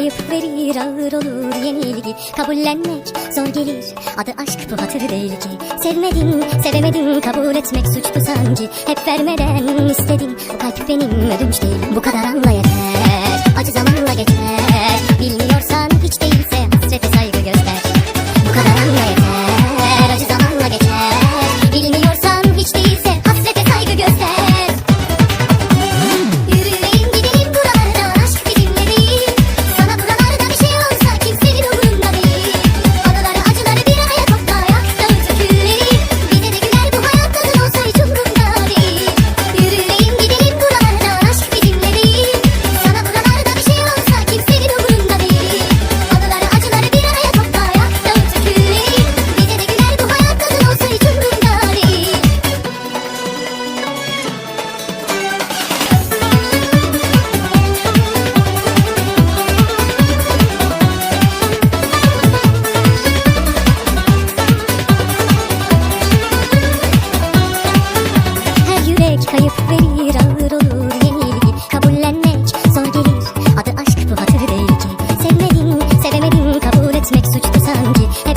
Kayıp verir ağır olur yenilgi Kabullenmek zor gelir. Adı aşk bu hatır değil ki. Sevmedin sevemedin kabul etmek suçtu sanki. Hep vermeden istedin kalp benim ödünç değil. Bu kadar anlayabilirim 三。